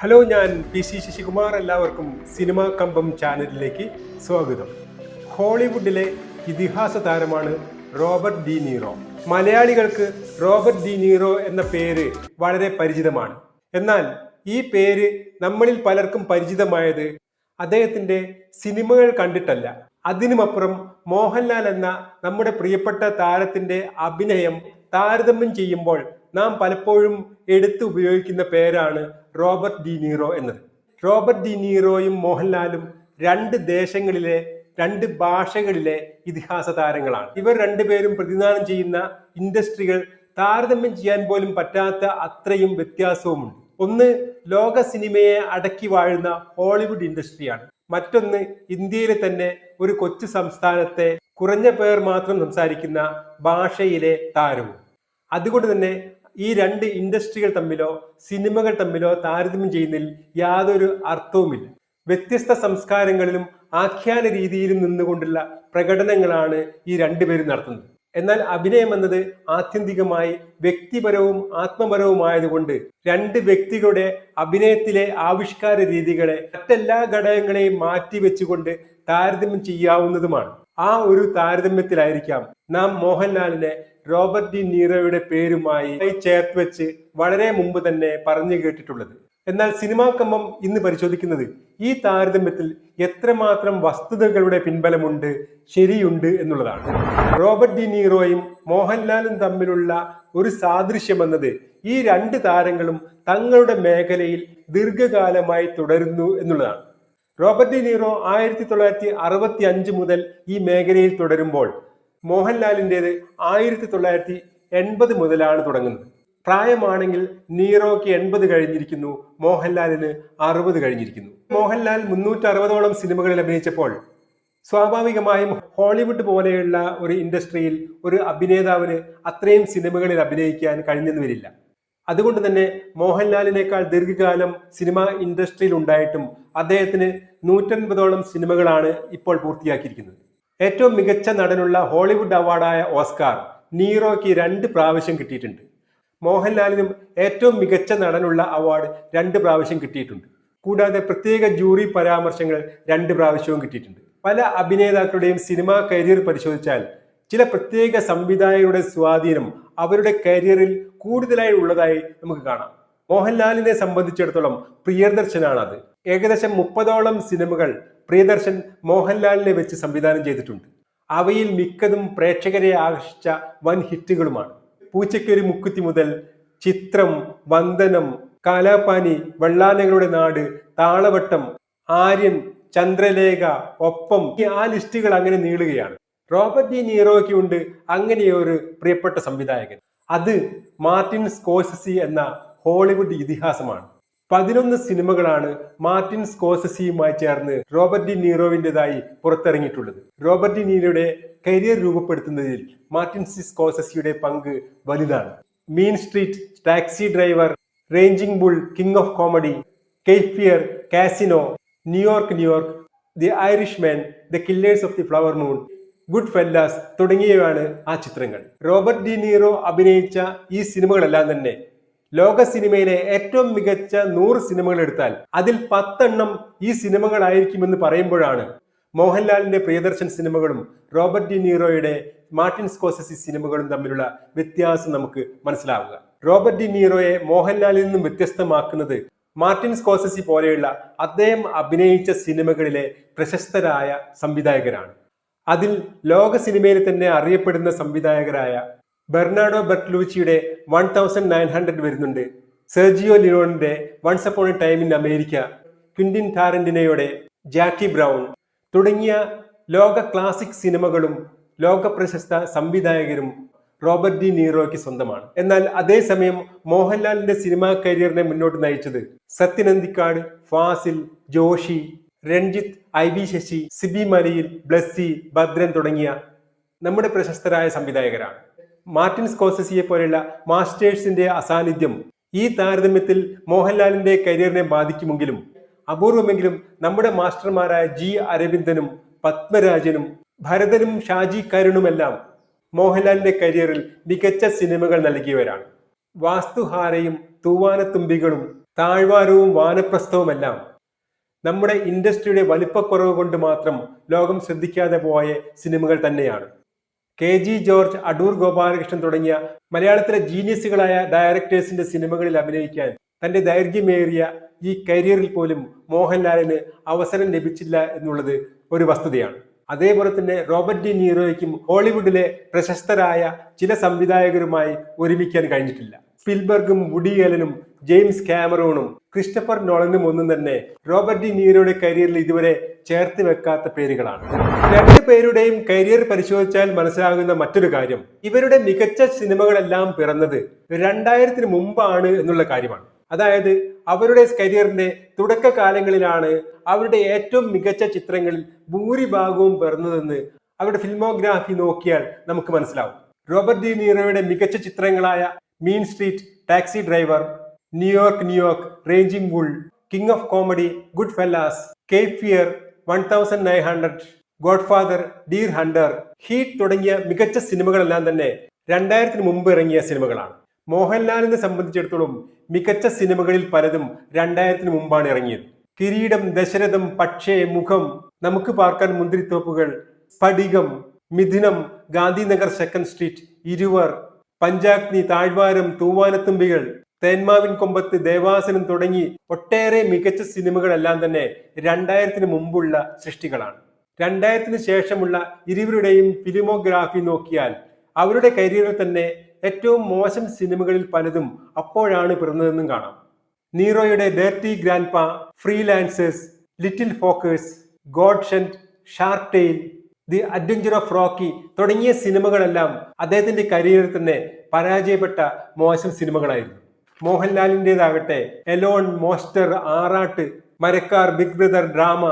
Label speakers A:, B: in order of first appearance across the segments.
A: Hello ഞാൻ P C Sasikumar. എല്ലാവർക്കും cinema കമ്പം ചാനലിലേക്ക് സ്വാഗതം. ഹോളിവുഡിലെ ഇതിഹാസ താരമാണ് റോബർട്ട് ഡി നീറോ. മലയാളികൾക്ക് റോബർട്ട് ഡി നീറോ എന്ന പേര് വളരെ പരിചിതമാണ്. എന്നാൽ ഈ പേര് നമ്മളിൽ പലർക്കും പരിചിതമായത് അദ്ദേഹത്തിന്റെ സിനിമകൾ കണ്ടിട്ടല്ല. അതിനുമപ്പുറം മോഹൻലാൽ എന്ന നമ്മുടെ പ്രിയപ്പെട്ട താരത്തിന്റെ അഭിനയം താരതമ്യം ചെയ്യുമ്പോൾ നാം പലപ്പോഴും എടുത്തു ഉപയോഗിക്കുന്ന പേരാണ് റോബർട്ട് ഡി നീറോ എന്നത്. റോബർട്ട് ഡി നീറോയും മോഹൻലാലും രണ്ട് ദേശങ്ങളിലെ രണ്ട് ഭാഷകളിലെ ഇതിഹാസ താരങ്ങളാണ്. ഇവർ രണ്ടുപേരും പ്രതിദാനം ചെയ്യുന്ന ഇൻഡസ്ട്രികൾ താരതമ്യം ചെയ്യാൻ പോലും പറ്റാത്ത അത്രയും വ്യത്യാസവുമുണ്ട്. ഒന്ന് ലോക സിനിമയെ അടക്കി വാഴുന്ന ഹോളിവുഡ് ഇൻഡസ്ട്രിയാണ്. മറ്റൊന്ന് ഇന്ത്യയിലെ തന്നെ ഒരു കൊച്ചു സംസ്ഥാനത്തെ കുറഞ്ഞ പേർ മാത്രം സംസാരിക്കുന്ന ഭാഷയിലെ താരവും. അതുകൊണ്ട് തന്നെ ഈ രണ്ട് ഇൻഡസ്ട്രികൾ തമ്മിലോ സിനിമകൾ തമ്മിലോ താരതമ്യം ചെയ്യുന്നതിൽ യാതൊരു അർത്ഥവുമില്ല. വ്യത്യസ്ത സംസ്കാരങ്ങളിലും ആഖ്യാന രീതിയിലും നിന്നുകൊണ്ടുള്ള പ്രകടനങ്ങളാണ് ഈ രണ്ടുപേരും നടത്തുന്നത്. എന്നാൽ അഭിനയം എന്നത് ആത്യന്തികമായി വ്യക്തിപരവും ആത്മപരവുമായതുകൊണ്ട് രണ്ട് വ്യക്തികളുടെ അഭിനയത്തിലെ ആവിഷ്കാര രീതികളെ മറ്റെല്ലാ ഘടകങ്ങളെയും മാറ്റി വെച്ചുകൊണ്ട് താരതമ്യം ചെയ്യാവുന്നതുമാണ്. ആ ഒരു താരതമ്യത്തിലായിരിക്കാം നാം മോഹൻലാലിനെ റോബർട്ട് ഡി നീറോയുടെ പേരുമായി ചേർത്ത് വെച്ച് വളരെ മുമ്പ് തന്നെ പറഞ്ഞു കേട്ടിട്ടുള്ളത്. എന്നാൽ സിനിമാ കമ്പം ഇന്ന് പരിശോധിക്കുന്നത് ഈ താരതമ്യത്തിൽ എത്രമാത്രം വസ്തുതകളുടെ പിൻബലമുണ്ട് ശരിയുണ്ട് എന്നുള്ളതാണ്. റോബർട്ട് ഡി നീറോയും മോഹൻലാലും തമ്മിലുള്ള ഒരു സാദൃശ്യം എന്നത് ഈ രണ്ട് താരങ്ങളും തങ്ങളുടെ മേഖലയിൽ ദീർഘകാലമായി തുടരുന്നു എന്നുള്ളതാണ്. റോബർട്ട് ഡി നീറോ ആയിരത്തി തൊള്ളായിരത്തി അറുപത്തി അഞ്ച് മുതൽ ഈ മേഖലയിൽ തുടരുമ്പോൾ മോഹൻലാലിന്റെത് ആയിരത്തി തൊള്ളായിരത്തി എൺപത് മുതലാണ് തുടങ്ങുന്നത്. പ്രായമാണെങ്കിൽ നീറോയ്ക്ക് എൺപത് കഴിഞ്ഞിരിക്കുന്നു മോഹൻലാലിന് അറുപത് കഴിഞ്ഞിരിക്കുന്നു. മോഹൻലാൽ മുന്നൂറ്റി അറുപതോളം സിനിമകളിൽ അഭിനയിച്ചപ്പോൾ സ്വാഭാവികമായും ഹോളിവുഡ് പോലെയുള്ള ഒരു ഇൻഡസ്ട്രിയിൽ ഒരു അഭിനേതാവിന് അത്രയും സിനിമകളിൽ അഭിനയിക്കാൻ കഴിഞ്ഞെന്ന് വരില്ല അതുകൊണ്ട് തന്നെ മോഹൻലാലിനേക്കാൾ ദീർഘകാലം സിനിമ ഇൻഡസ്ട്രിയിൽ ഉണ്ടായിട്ടും അദ്ദേഹത്തിന് നൂറ്റൻപതോളം സിനിമകളാണ് ഇപ്പോൾ പൂർത്തിയാക്കിയിരിക്കുന്നത്. ഏറ്റവും മികച്ച നടനുള്ള ഹോളിവുഡ് അവാർഡായ ഓസ്കാർ നീറോയ്ക്ക് രണ്ട് പ്രാവശ്യം കിട്ടിയിട്ടുണ്ട്. മോഹൻലാലിനും ഏറ്റവും മികച്ച നടനുള്ള അവാർഡ് രണ്ട് പ്രാവശ്യം കിട്ടിയിട്ടുണ്ട്. കൂടാതെ പ്രത്യേക ജൂറി പരാമർശങ്ങൾ രണ്ട് പ്രാവശ്യവും കിട്ടിയിട്ടുണ്ട്. പല അഭിനേതാക്കളുടെയും സിനിമാ കരിയർ പരിശോധിച്ചാൽ ചില പ്രത്യേക സംവിധായകരുടെ സ്വാധീനം അവരുടെ കരിയറിൽ കൂടുതലായി ഉള്ളതായി നമുക്ക് കാണാം. മോഹൻലാലിനെ സംബന്ധിച്ചിടത്തോളം പ്രിയദർശനാണ് അത് ഏകദേശം മുപ്പതോളം സിനിമകൾ പ്രിയദർശൻ മോഹൻലാലിനെ വെച്ച് സംവിധാനം ചെയ്തിട്ടുണ്ട്. അവയിൽ മിക്കതും പ്രേക്ഷകരെ ആകർഷിച്ച വൻ ഹിറ്റുകളുമാണ്. പൂച്ചയ്ക്കൊരു മുക്കുത്തി മുതൽ ചിത്രം വന്ദനം കാലാപാനി വെള്ളാനകളുടെ നാട് താളവട്ടം ആര്യൻ ചന്ദ്രലേഖ ഒപ്പം ആ ലിസ്റ്റുകൾ അങ്ങനെ നീളുകയാണ്. റോബർട്ട് ഡി നീറോയ്ക്ക് ഉണ്ട് അങ്ങനെ ഒരു പ്രിയപ്പെട്ട സംവിധായകൻ. അത് മാർട്ടിൻ സ്കോസസി എന്ന ഹോളിവുഡ് ഇതിഹാസമാണ്. പതിനൊന്ന് സിനിമകളാണ് മാർട്ടിൻ സ്കോസസിയുമായി ചേർന്ന് Robert D നീറോവിന്റെതായി പുറത്തിറങ്ങിയിട്ടുള്ളത്. Robert De നീറോയുടെ career രൂപപ്പെടുത്തുന്നതിൽ മാർട്ടിൻ സി സ്കോസസിയുടെ പങ്ക് വലുതാണ്. Mean street taxi driver ranging bull king of comedy cape fear casino New York New York the Irishman the killers of the flower moon goodfellas തുടങ്ങിയവയാണ് ആ ചിത്രങ്ങൾ. റോബർട്ട് ഡി നീറോ അഭിനയിച്ച ഈ സിനിമകളെല്ലാം തന്നെ ലോക സിനിമയിലെ ഏറ്റവും മികച്ച നൂറ് സിനിമകൾ എടുത്താൽ അതിൽ പത്തെണ്ണം ഈ സിനിമകളായിരിക്കുമെന്ന് പറയുമ്പോഴാണ് മോഹൻലാലിന്റെ പ്രിയദർശൻ സിനിമകളും റോബർട്ട് ഡി നീറോയുടെ മാർട്ടിൻ സ്കോസസി സിനിമകളും തമ്മിലുള്ള വ്യത്യാസം നമുക്ക് മനസ്സിലാവുക. റോബർട്ട് ഡി നീറോയെ മോഹൻലാലിൽ നിന്നും വ്യത്യസ്തമാക്കുന്നത് മാർട്ടിൻ സ്കോസസി പോലെയുള്ള അദ്ദേഹം അഭിനയിച്ച സിനിമകളിലെ പ്രശസ്തരായ സംവിധായകരാണ്. അതിൽ ലോക സിനിമയിൽ തന്നെ അറിയപ്പെടുന്ന സംവിധായകരായ ബെർണാഡോ ബർട്ട്ലൂച്ചിയുടെ വൺ തൗസൻഡ് നയൻ ഹൺഡ്രഡ് വരുന്നുണ്ട്. Sergio ലിനോണിന്റെ once upon a time in America Quentin ടാരന്റിനയുടെ Jackie Brown തുടങ്ങിയ ലോക ക്ലാസിക് സിനിമകളും ലോക പ്രശസ്ത സംവിധായകരും റോബർട്ട് ഡി നീറോയ്ക്ക് സ്വന്തമാണ്. എന്നാൽ അതേസമയം മോഹൻലാലിന്റെ സിനിമാ കരിയറിനെ മുന്നോട്ട് നയിച്ചത് സത്യനന്ദിക്കാട് ഫാസിൽ ജോഷി രഞ്ജിത്ത് ഐ വി ശശി സിബി മലയിൽ ബ്ലസ്സി ഭദ്രൻ തുടങ്ങിയ നമ്മുടെ പ്രശസ്തരായ സംവിധായകരാണ്. മാർട്ടിൻ സ്കോസസിയെ പോലെയുള്ള മാസ്റ്റേഴ്സിന്റെ അസാന്നിധ്യം ഈ താരതമ്യത്തിൽ മോഹൻലാലിന്റെ കരിയറിനെ ബാധിക്കുമെങ്കിലും അപൂർവമെങ്കിലും നമ്മുടെ മാസ്റ്റർമാരായ ജി അരവിന്ദനും പത്മരാജനും ഭരതനും ഷാജി കരുണുമെല്ലാം മോഹൻലാലിന്റെ കരിയറിൽ മികച്ച സിനിമകൾ നൽകിയവരാണ്. വാസ്തുഹാരയും തൂവാനത്തുമ്പികളും താഴ്വാരവും വാനപ്രസ്ഥവുമെല്ലാം നമ്മുടെ ഇൻഡസ്ട്രിയുടെ വലിപ്പക്കുറവ് കൊണ്ട് മാത്രം ലോകം ശ്രദ്ധിക്കാതെ പോയ സിനിമകൾ തന്നെയാണ്. K G George Adoor Gopalakrishnan തുടങ്ങിയ മലയാളത്തിലെ ജീനിയസുകളായ ഡയറക്ടേഴ്സിന്റെ സിനിമകളിൽ അഭിനയിക്കാൻ തന്റെ ദൈർഘ്യമേറിയ ഈ കരിയറിൽ പോലും മോഹൻലാലിന് അവസരം ലഭിച്ചില്ല എന്നുള്ളത് ഒരു വസ്തുതയാണ്. അതേപോലെ തന്നെ റോബർട്ട് ഡി നീറോയ്ക്കും ഹോളിവുഡിലെ പ്രശസ്തരായ ചില സംവിധായകരുമായി ഒരുമിക്കാൻ കഴിഞ്ഞിട്ടില്ല. സ്പിൽബർഗും വുഡി ജെയിംസ് കാമറൂണും ക്രിസ്റ്റഫർ നോളനും ഒന്നും തന്നെ റോബർട്ട് ഡി നീറോയുടെ കരിയറിൽ ഇതുവരെ ചേർത്ത് വെക്കാത്ത പേരുകളാണ്. രണ്ട് പേരുടെയും കരിയർ പരിശോധിച്ചാൽ മനസ്സിലാകുന്ന മറ്റൊരു കാര്യം. ഇവരുടെ മികച്ച സിനിമകളെല്ലാം പിറന്നത് രണ്ടായിരത്തിന് മുമ്പാണ് എന്നുള്ള കാര്യമാണ്. അതായത് അവരുടെ കരിയറിന്റെ തുടക്കകാലങ്ങളിലാണ് അവരുടെ ഏറ്റവും മികച്ച ചിത്രങ്ങളിൽ ഭൂരിഭാഗവും പിറന്നതെന്ന് അവരുടെ ഫിലിമോഗ്രാഫി നോക്കിയാൽ നമുക്ക് മനസ്സിലാവും. റോബർട്ട് ഡി നീറോയുടെ മികച്ച ചിത്രങ്ങളായ Mean Street Taxi Driver New York New York Ranging Bull King of Comedy Good Fellas Cape Fear one thousand nine hundred Godfather Deer Hunter Heat തുടങ്ങിയ മികച്ച സിനിമകളെല്ലാം തന്നെ രണ്ടായിരത്തിന് മുമ്പ് ഇറങ്ങിയ സിനിമകളാണ്. മോഹൻലാലിനെ സംബന്ധിച്ചിടത്തോളം മികച്ച സിനിമകളിൽ പലതും രണ്ടായിരത്തിന് മുമ്പാണ് ഇറങ്ങിയത്. കിരീടം ദശരഥം പക്ഷേ മുഖം നമുക്ക് പാർക്കാൻ മുന്തിരിത്തോപ്പുകൾ സ്ഫടികം മിഥുനം ഗാന്ധിനഗർ സെക്കൻഡ് സ്ട്രീറ്റ് ഇരുവർ പഞ്ചാഗ്നി താഴ്വാരം തൂവാനത്തുമ്പികൾ തേന്മാവിൻ കൊമ്പത്ത് ദേവാസനം തുടങ്ങി ഒട്ടേറെ മികച്ച സിനിമകളെല്ലാം തന്നെ രണ്ടായിരത്തിന് മുമ്പുള്ള സൃഷ്ടികളാണ്. രണ്ടായിരത്തിന് ശേഷമുള്ള ഇരുവരുടെയും ഫിലിമോഗ്രാഫി നോക്കിയാൽ അവരുടെ കരിയറിൽ തന്നെ ഏറ്റവും മോശം സിനിമകളിൽ പലതും അപ്പോഴാണ് പിറന്നതെന്നും കാണാം. നീറോയുടെ dirty grandpa freelancers little fockers godsend shark tale the adventure of rocky തുടങ്ങിയ സിനിമകളെല്ലാം അദ്ദേഹത്തിന്റെ കരിയറിൽ തന്നെ പരാജയപ്പെട്ട മോശം സിനിമകളായിരുന്നു. മോഹൻലാലിന്റെതാകട്ടെ alone monster Aarattu Marakkar big brother drama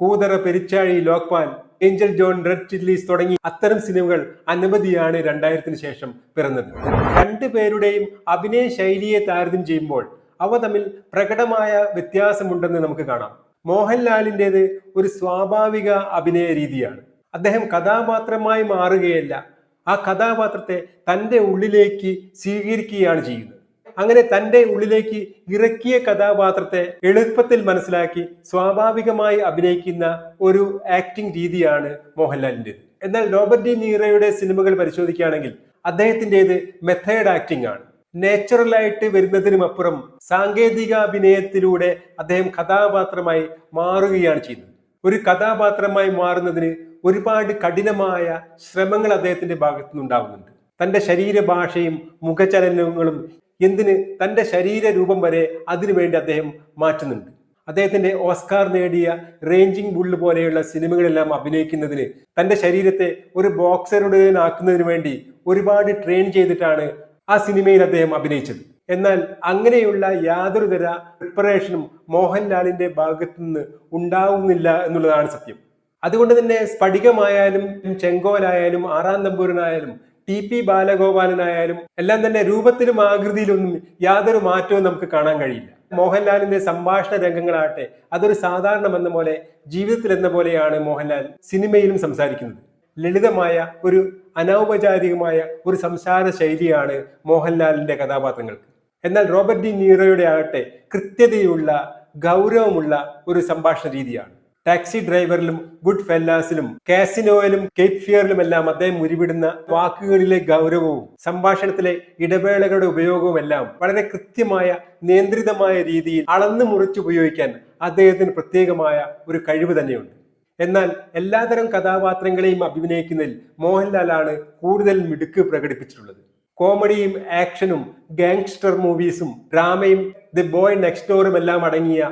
A: Koothara Perichazhi Lokpal angel John red chillies തുടങ്ങി അത്തരം സിനിമകൾ അനവധിയാണ് രണ്ടായിരത്തിന് ശേഷം പിറന്നത്. രണ്ടു പേരുടെയും അഭിനയ ശൈലിയെ താരതമ്യം ചെയ്യുമ്പോൾ അവ തമ്മിൽ പ്രകടമായ വ്യത്യാസമുണ്ടെന്ന് നമുക്ക് കാണാം. മോഹൻലാലിന്റെത് ഒരു സ്വാഭാവിക അഭിനയ രീതിയാണ്. അദ്ദേഹം കഥാപാത്രമായി മാറുകയല്ല ആ കഥാപാത്രത്തെ തന്റെ ഉള്ളിലേക്ക് സ്വീകരിക്കുകയാണ് ചെയ്യുന്നത്. അങ്ങനെ തന്റെ ഉള്ളിലേക്ക് ഇറക്കിയ കഥാപാത്രത്തെ എളുപ്പത്തിൽ മനസ്സിലാക്കി സ്വാഭാവികമായി അഭിനയിക്കുന്ന ഒരു ആക്ടിംഗ് രീതിയാണ് മോഹൻലാലിന്റെ. എന്നാൽ റോബർട്ട് ഡി നീറയുടെ സിനിമകൾ പരിശോധിക്കുകയാണെങ്കിൽ അദ്ദേഹത്തിന്റെത് മെത്തേഡ് ആക്ടിംഗ് ആണ്. നാച്ചുറലായിട്ട് വരുന്നതിനുമപ്പുറം സാങ്കേതിക അഭിനയത്തിലൂടെ അദ്ദേഹം കഥാപാത്രമായി മാറുകയാണ് ചെയ്യുന്നത്. ഒരു കഥാപാത്രമായി മാറുന്നതിന് ഒരുപാട് കഠിനമായ ശ്രമങ്ങൾ അദ്ദേഹത്തിന്റെ ഭാഗത്തു നിന്നുണ്ടാവുന്നുണ്ട് തന്റെ ശരീരഭാഷയും മുഖചലനങ്ങളും എന്തിന് തന്റെ ശരീരരൂപം വരെ അതിനുവേണ്ടി അദ്ദേഹം മാറ്റുന്നുണ്ട്. അദ്ദേഹത്തിന്റെ ഓസ്കാർ നേടിയ റേഞ്ചിങ് ബുള്ള് പോലെയുള്ള സിനിമകളെല്ലാം അഭിനയിക്കുന്നതിന് തന്റെ ശരീരത്തെ ഒരു ബോക്സറുടേനാക്കുന്നതിന് വേണ്ടി ഒരുപാട് ട്രെയിൻ ചെയ്തിട്ടാണ് ആ സിനിമയിൽ അദ്ദേഹം അഭിനയിച്ചത്. എന്നാൽ അങ്ങനെയുള്ള യാതൊരു തര പ്രിപ്പറേഷനും മോഹൻലാലിന്റെ ഭാഗത്തു നിന്ന് ഉണ്ടാവുന്നില്ല എന്നുള്ളതാണ് സത്യം. അതുകൊണ്ട് തന്നെ സ്ഫടികമായാലും ചെങ്കോലായാലും ആറാം തമ്പൂരനായാലും ടി പി ബാലഗോപാലനായാലും എല്ലാം തന്നെ രൂപത്തിലും ആകൃതിയിലൊന്നും യാതൊരു മാറ്റവും നമുക്ക് കാണാൻ കഴിയില്ല. മോഹൻലാലിന്റെ സംഭാഷണ രംഗങ്ങളാകട്ടെ അതൊരു സാധാരണ എന്ന പോലെ ജീവിതത്തിൽ എന്ന പോലെയാണ് മോഹൻലാൽ സിനിമയിലും സംസാരിക്കുന്നത്. ലളിതമായ ഒരു അനൗപചാരികമായ ഒരു സംസാര ശൈലിയാണ് മോഹൻലാലിന്റെ കഥാപാത്രങ്ങൾക്ക്. എന്നാൽ റോബർട്ട് ഡി നീറോയുടെ ആകട്ടെ കൃത്യതയുള്ള ഗൗരവമുള്ള ഒരു സംഭാഷണ രീതിയാണ്. ടാക്സി ഡ്രൈവറിലും ഗുഡ് ഫെല്ലാസിലും കാസിനോയിലും കേപ്പ് ഫിയറിലും എല്ലാം അദ്ദേഹം ഉരുവിടുന്ന വാക്കുകളിലെ ഗൗരവവും സംഭാഷണത്തിലെ ഇടവേളകളുടെ ഉപയോഗവും എല്ലാം വളരെ കൃത്യമായ നിയന്ത്രിതമായ രീതിയിൽ അളന്നു മുറിച്ച് ഉപയോഗിക്കാൻ അദ്ദേഹത്തിന് പ്രത്യേകമായ ഒരു കഴിവ് തന്നെയുണ്ട്. എന്നാൽ എല്ലാതരം കഥാപാത്രങ്ങളെയും അഭിനയിക്കുന്നതിൽ മോഹൻലാലാണ് കൂടുതൽ മിടുക്ക് പ്രകടിപ്പിച്ചിട്ടുള്ളത്. കോമഡിയും ആക്ഷനും ഗാങ്സ്റ്റർ മൂവീസും ഡ്രാമയും ദി ബോയ് നെക്സ്റ്റ് ഡോറും എല്ലാം അടങ്ങിയ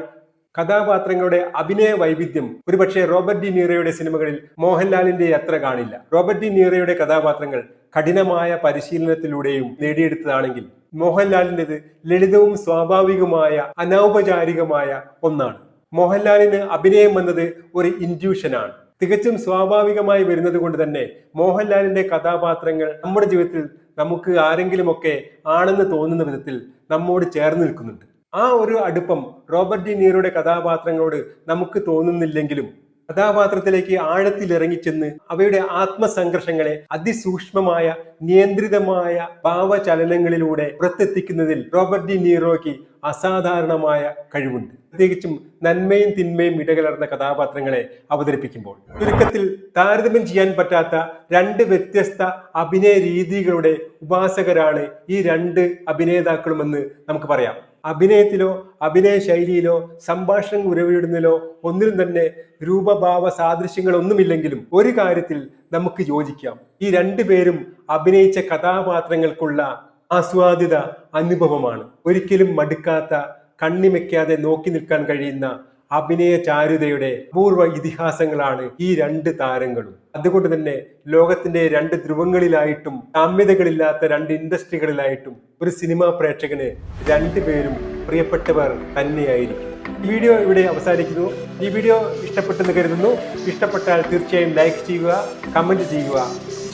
A: കഥാപാത്രങ്ങളുടെ അഭിനയ വൈവിധ്യം ഒരുപക്ഷെ റോബർട്ട് ഡി നീറയുടെ സിനിമകളിൽ മോഹൻലാലിന്റെ അത്ര കാണില്ല. റോബർട്ട് ഡി നീറയുടെ കഥാപാത്രങ്ങൾ കഠിനമായ പരിശീലനത്തിലൂടെയും നേടിയെടുത്തതാണെങ്കിൽ മോഹൻലാലിന്റെത് ലളിതവും സ്വാഭാവികമായ അനൗപചാരികമായ ഒന്നാണ്. മോഹൻലാലിന് അഭിനയം എന്നത് ഒരു ഇൻഡ്യൂഷനാണ്. തികച്ചും സ്വാഭാവികമായി വരുന്നത് കൊണ്ട് തന്നെ മോഹൻലാലിന്റെ കഥാപാത്രങ്ങൾ നമ്മുടെ ജീവിതത്തിൽ നമുക്ക് ആരെങ്കിലുമൊക്കെ ആണെന്ന് തോന്നുന്ന വിധത്തിൽ നമ്മോട് ചേർന്ന് നിൽക്കുന്നുണ്ട്. ആ ഒരു അടുപ്പം റോബർട്ട് ഡി നീറോയുടെ കഥാപാത്രങ്ങളോട് നമുക്ക് തോന്നുന്നില്ലെങ്കിലും കഥാപാത്രത്തിലേക്ക് ആഴത്തിൽ ഇറങ്ങിച്ചെന്ന് അവയുടെ ആത്മസംഘർഷങ്ങളെ അതിസൂക്ഷ്മമായ നിയന്ത്രിതമായ ഭാവചലനങ്ങളിലൂടെ പുറത്തെത്തിക്കുന്നതിൽ റോബർട്ട് ഡി നീറോയ്ക്ക് അസാധാരണമായ കഴിവുണ്ട്. പ്രത്യേകിച്ചും നന്മയും തിന്മയും ഇടകലർന്ന കഥാപാത്രങ്ങളെ അവതരിപ്പിക്കുമ്പോൾ. ചുരുക്കത്തിൽ താരതമ്യം ചെയ്യാൻ പറ്റാത്ത രണ്ട് വ്യത്യസ്ത അഭിനയ രീതികളുടെ ഉപാസകരാണ് ഈ രണ്ട് അഭിനേതാക്കളുമെന്ന് നമുക്ക് പറയാം. അഭിനയത്തിലോ അഭിനയ ശൈലിയിലോ സംഭാഷണം ഉരവിടുന്നതിലോ ഒന്നിലും തന്നെ രൂപഭാവ സാദൃശ്യങ്ങളൊന്നുമില്ലെങ്കിലും ഒരു കാര്യത്തിൽ നമുക്ക് യോജിക്കാം. ഈ രണ്ടു പേരും അഭിനയിച്ച കഥാപാത്രങ്ങൾക്കുള്ള ആസ്വാദിത അനുഭവമാണ്. ഒരിക്കലും മടുക്കാത്ത കണ്ണിമയ്ക്കാതെ നോക്കി നിൽക്കാൻ കഴിയുന്ന അഭിനയ ചാരുതയുടെ പൂർവ ഇതിഹാസങ്ങളാണ് ഈ രണ്ട് താരങ്ങളും. അതുകൊണ്ട് തന്നെ ലോകത്തിന്റെ രണ്ട് ധ്രുവങ്ങളിലായിട്ടും സാമ്യതകളില്ലാത്ത രണ്ട് ഇൻഡസ്ട്രികളിലായിട്ടും ഒരു സിനിമാ പ്രേക്ഷകന് രണ്ടുപേരും പ്രിയപ്പെട്ടവർ തന്നെയായിരിക്കും. ഈ വീഡിയോ ഇവിടെ അവസാനിക്കുന്നു. ഈ വീഡിയോ ഇഷ്ടപ്പെട്ടെന്ന് കരുതുന്നു. ഇഷ്ടപ്പെട്ടാൽ തീർച്ചയായും ലൈക്ക് ചെയ്യുക കമന്റ് ചെയ്യുക.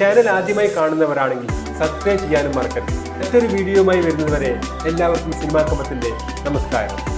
A: ചാനൽ ആദ്യമായി കാണുന്നവരാണെങ്കിൽ സബ്സ്ക്രൈബ് ചെയ്യാനും മറക്കരുത്. മറ്റൊരു വീഡിയോയുമായി വരുന്നതുവരെ എല്ലാവർക്കും സിനിമാ നമസ്കാരം.